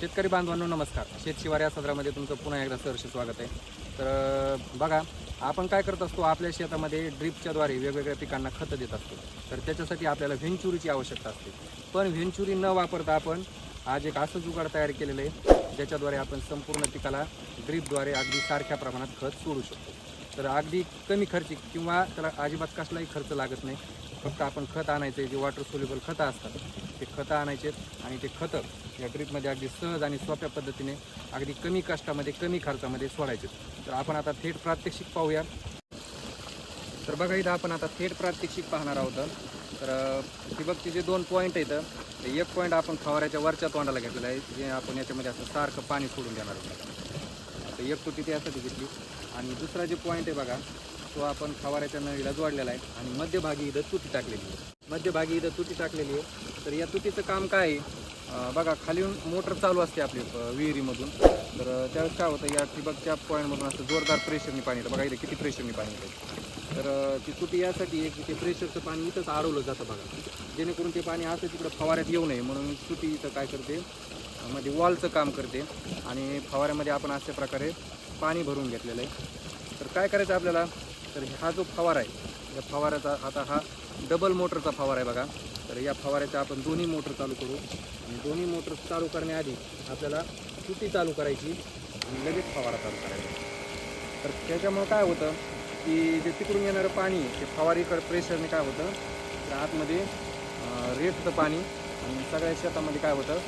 शेतकरी बांधवांनो नमस्कार. शेतशिवार या सदरामध्ये तुमचं पुन्हा एकदा सहर्ष स्वागत आहे. तर बघा आपण काय करत असतो आपल्या शेतामध्ये ड्रिपच्याद्वारे वेगवेगळ्या पिकांना खतं देत असतो. तर त्याच्यासाठी आपल्याला व्हेंचुरीची आवश्यकता असते. पण व्हेंचुरी न वापरता आपण आज एक असं जुगाड तयार केलेलं आहे ज्याच्याद्वारे आपण संपूर्ण पिकाला ड्रिपद्वारे अगदी सारख्या प्रमाणात खत सोडू शकतो. तर अगदी कमी खर्चिक किंवा त्याला अजिबात कसलाही खर्च लागत नाही. फक्त आपण खत आणायचे जे वॉटर सोल्युबल खतं असतात. ते खतं आणायचे आणि ते खतं या ड्रीपमध्ये अगदी सहज आणि सोप्या पद्धतीने अगदी कमी कष्टामध्ये कमी खर्चामध्ये सोडायचे. तर आपण आता थेट प्रात्यक्षिक पाहूया. तर बघा इथं आपण आता थेट प्रात्यक्षिक पाहणार आहोत. तर ठिबकचे जे दोन पॉईंट आहेत. ते एक पॉईंट आपण फवाऱ्याच्या वरच्या तोंडाला घेतलेला आहे जे आपण याच्यामध्ये असं सारखं पाणी सोडून देणार आहोत. आता एक तुटी त्यासाठी घेतली आणि दुसरा जे पॉईंट आहे बघा तो आपण फवाऱ्याच्या नळीला जोडलेला आहे. आणि मध्यभागी इथं तुटी टाकलेली आहे. मध्यभागी इथं तुटी टाकलेली आहे. तर या तुतीचं काम काय आहे? बघा खालीहून मोटर चालू असते आपली विहिरीमधून. तर त्यावेळेस काय होतं या ठिबकच्या पॉईंटमधून असं जोरदार प्रेशरनी पाणी येतं. बघा इथे किती प्रेशरनी पाणी येतं. तर ती तुटी यासाठी एक ते प्रेशरचं पाणी इथंच अडवलं जातं बघा. जेणेकरून ते पाणी असं तिकडं फवाऱ्यात येऊ नये. म्हणून तुटी इथं काय करते म्हणजे मध्ये वॉलचं काम करते. आणि फवाऱ्यामध्ये आपण अशा प्रकारे पाणी भरून घेतलेलं आहे. तर काय करायचं आपल्याला? तर हा जो फवारा आहे या फवाऱ्याचा आता हा डबल मोटरचा फवारा आहे बघा. तर या फवाऱ्याच्या आपण दोन्ही मोटर चालू करू. आणि दोन्ही मोटर चालू करण्याआधी आपल्याला सुटी चालू करायची आणि लगेच फवारा चालू करायचा. तर त्याच्यामुळं काय होतं की जे तिकडून येणारं पाणी ते फवारीकडे प्रेशरने काय होतं तर आतमध्ये रेटचं पाणी आणि सगळ्या शेतामध्ये काय होतं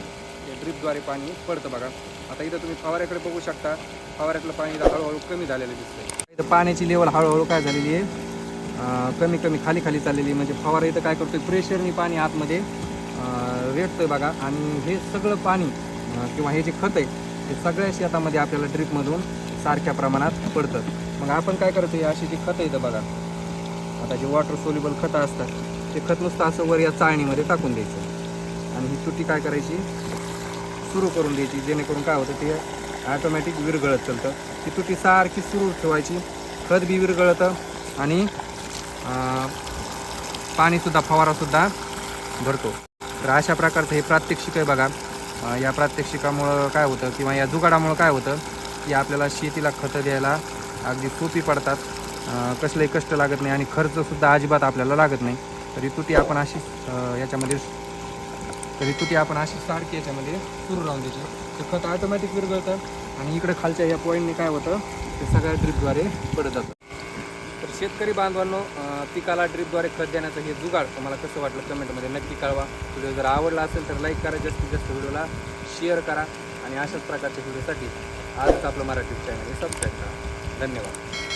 ते ड्रिपद्वारे पाणी पडतं बघा. आता इथं तुम्ही फवाऱ्याकडे बघू शकता फवाऱ्यातलं पाणी हळूहळू कमी झालेलं दिसतं इथं पाण्याची लेवल हळूहळू काय झालेली आहे? कमी कमी खाली खाली चाललेली आहे. म्हणजे फवारा इथं काय करतोय? प्रेशरनी पाणी आतमध्ये रेटतोय बघा. आणि हे सगळं पाणी किंवा हे जे खत आहे ते सगळ्या शेतामध्ये आपल्याला ड्रिपमधून सारख्या प्रमाणात पडतं. मग आपण काय करतोय अशी जी खतं येतं बघा. आता जे वॉटर सोल्युबल खतं असतात ते खत नुसतं असं वर या चाळणीमध्ये टाकून द्यायचं. आणि ही तुटी काय करायची? सुरू करून द्यायची. जेणेकरून काय होतं? ते ॲटोमॅटिक विरघळत चालतं. ती तुटी सारखी सुरू ठेवायची. खत बी विरघळतं आणि पाणीसुद्धा फवारासुद्धा भरतो. तर अशा प्रकारचं हे प्रात्यक्षिक आहे बघा. या प्रात्यक्षिकामुळं काय होतं किंवा या जुगाडामुळं काय होतं की आपल्याला शेतीला खतं द्यायला अगदी सोपी पडतात. कसलंही कष्ट लागत नाही आणि खर्चसुद्धा अजिबात आपल्याला लागत नाही. तरी तुटी आपण अशी याच्यामध्ये तरी तुटी आपण अशी सारखी याच्यामध्ये सुरू राहून द्यायची ते खत ऑटोमॅटिक विरघळतं आणि इकडे खालच्या या पॉईंटने काय होतं? ते सगळ्या ड्रिपद्वारे पडत जातं. तर शेतकरी बांधवांनो पिकाला ड्रिपद्वारे खत देण्याचं हे जुगाड तुम्हाला कसं वाटलं कमेंटमध्ये नक्की कळवा. व्हिडिओ जर आवडला असेल तर लाईक करा जास्तीत जास्त व्हिडिओला शेअर करा आणि अशाच प्रकारच्या व्हिडिओसाठी आजच आपलं मराठी चॅनल हे सबस्क्राईब करा. धन्यवाद.